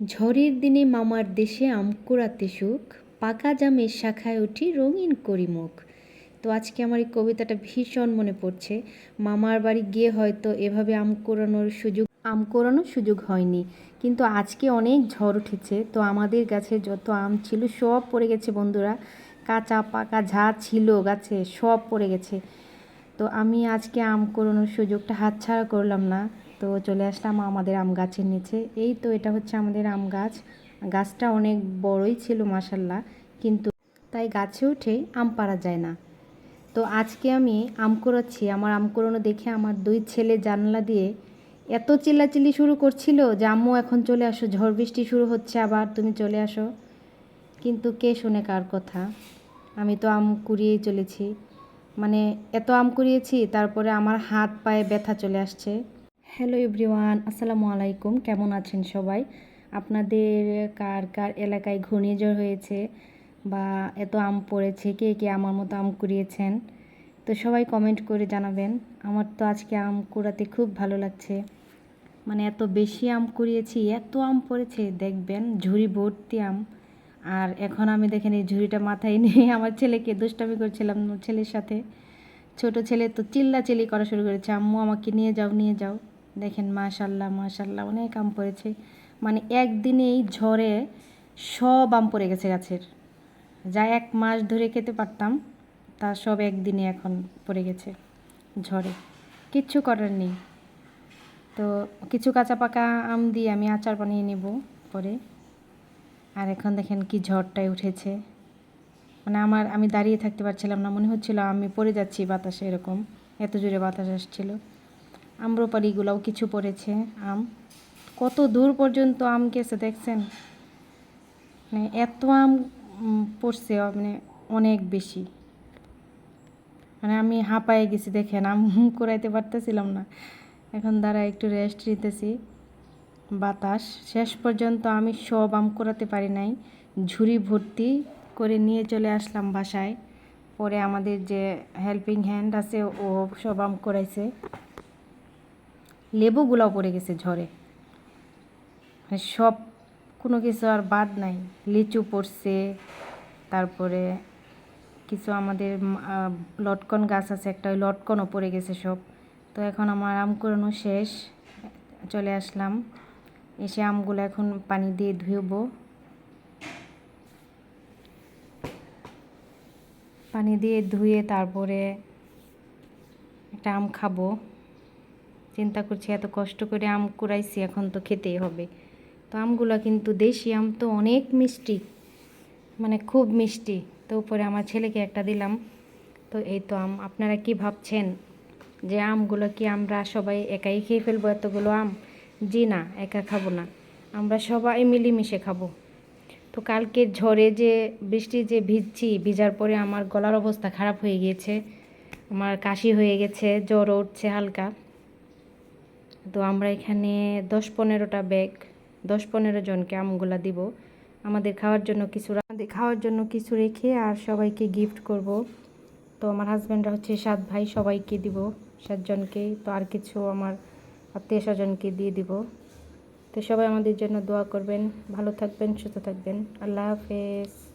ঝড়ের দিনে মামার দেশে আম কুড়াতে সুখ, পাকা জামের শাখায় উঠি রঙিন করি মুখ তো আজকে আমার এই কবিতাটা ভীষণ মনে পড়ছে। মামার বাড়ি গিয়ে হয়তো এভাবে আম কোরানোর সুযোগ আম কোরানোর সুযোগ হয়নি। কিন্তু আজকে অনেক ঝড় উঠেছে। তো আমাদের গাছে যত আম ছিল সব পড়ে গেছে বন্ধুরা। কাঁচা পাকা ঝা ছিল গাছে সব পড়ে গেছে। তো আমি আজকে আম কোরানোর সুযোগটা হাতছাড়া করলাম না। তো চলে আসলাম আমাদের আম গাছের নিচে। এই তো এটা হচ্ছে আমাদের আম গাছ। গাছটা অনেক বড়ই ছিল মাসাল্লাহ কিন্তু তাই গাছে উঠে আম পাড়া যায় না। তো আজকে আমি আম কুড়াচ্ছি। আমার আম কুড়ানো দেখে আমার দুই ছেলে জানলা দিয়ে এত চিল্লাচিল্লি শুরু করছিল যে, আম্মু, এখন চলে আসো। ঝড় বৃষ্টি শুরু হচ্ছে আবার, তুমি চলে আসো। কিন্তু কে শুনে কার কথা? আমি তো আম কুড়িয়েই চলেছি। মানে এত আম কুড়িয়েছি, তারপরে আমার হাত পায়ে ব্যথা চলে আসছে। হ্যালো এভরিওয়ান, আসসালামু আলাইকুম। কেমন আছেন সবাই? আপনাদের কার কার এলাকায় ঘূর্ণিঝড় হয়েছে বা এত আম পড়েছে, কে কে আমার মতো আম কুড়িয়েছেন? তো সবাই কমেন্ট করে জানাবেন। আমার তো আজকে আম কুড়াতে খুব ভালো লাগছে। মানে এত বেশি আম কুড়িয়েছি, এত আম পড়েছে, দেখবেন, ঝুড়ি ভর্তি আম। আর এখন আমি দেখেন এই ঝুড়িটা মাথায় নিয়ে আমার ছেলেকে দুষ্টামি করছিলাম ছেলের সাথে। ছোট ছেলে তো চিল্লা চিল্লি করা শুরু করেছে, আম্মু, আমাকে নিয়ে যাও নিয়ে যাও। দেখেন মাশাল্লাহ মাশাল্লাহ, অনেক আম পড়েছে। মানে একদিনেই ঝড়ে সব আম পড়ে গেছে গাছের। যা এক মাস ধরে খেতে পারতাম, তা সব একদিনে এখন পড়ে গেছে ঝড়ে কিচ্ছু করার নেই। তো কিছু কাঁচা পাকা আম দিয়ে আমি আচার বানিয়ে নেব পরে। আর এখন দেখেন কি ঝড়টাই উঠেছে। মানে আমার, আমি দাঁড়িয়ে থাকতে পারছিলাম না, মনে হচ্ছিল আমি পড়ে যাচ্ছি বাতাসে এরকম। এত জোরে বাতাস আসছিল। আম্রপালিগুলোও কিছু পড়েছে, আম। কত দূর পর্যন্ত আম গেছে দেখছেন? মানে এত আম পড়ছে মানে অনেক বেশি। মানে আমি হাঁপায়ে গেছি, দেখেন, আম করাইতে পারতেছিলাম না। এখন দ্বারা একটু রেস্ট নিতেছি। বাতাস, শেষ পর্যন্ত আমি সব আম করাতে পারি নাই। ঝুড়ি ভর্তি করে নিয়ে চলে আসলাম বাসায়। পরে আমাদের যে হেল্পিং হ্যান্ড আছে, ও সব আম করাইছে লেবুগুলাও পড়ে গেছে ঝড়ে। মানে সব, কোনো কিছু আর বাদ নাই। লিচু পড়ছে, তারপরে কিছু আমাদের লটকন গাছ আছে, একটা ওই লটকনও পড়ে গেছে সব। তো এখন আমার আম কুড়ানো শেষ, চলে আসলাম। এসে আমগুলো এখন পানি দিয়ে ধুবো পানি দিয়ে ধুয়ে তারপরে একটা আম খাব। চিন্তা করছি, এত কষ্ট করে আম কুড়াইছি, এখন তো খেতেই হবে। তো আমগুলো কিন্তু দেশি আম তো অনেক মিষ্টি মানে খুব মিষ্টি। তো উপরে আমার ছেলেকে একটা দিলাম। তো এই তো আম, আপনারা কি ভাবছেন যে আমগুলো কি আমরা সবাই একাই খেয়ে ফেলব এতগুলো আম? জি না, একা খাব না। আমরা সবাই মিলেমিশে খাব। তো কালকে ঝড়ে যে বৃষ্টি যে ভিজছি, ভিজার পরে আমার গলার অবস্থা খারাপ হয়ে গিয়েছে। আমার কাশি হয়ে গেছে জ্বর উঠছে হালকা। তো আমরা এখানে দশ পনেরোটা ব্যাগ, দশ পনেরো জনকে আমগুলা দিব। আমাদের খাওয়ার জন্য কিছু আমাদের খাওয়ার জন্য কিছু রেখে আর সবাইকে গিফট করব। তো আমার হাজব্যান্ডরা হচ্ছে সাত ভাই, সবাইকে দিব সাতজনকেই তো আর কিছু আমার আত্মীয় স্বজনকে দিয়ে দিব। তো সবাই আমাদের জন্য দোয়া করবেন, ভালো থাকবেন, সুস্থ থাকবেন। আল্লাহ হাফেজ।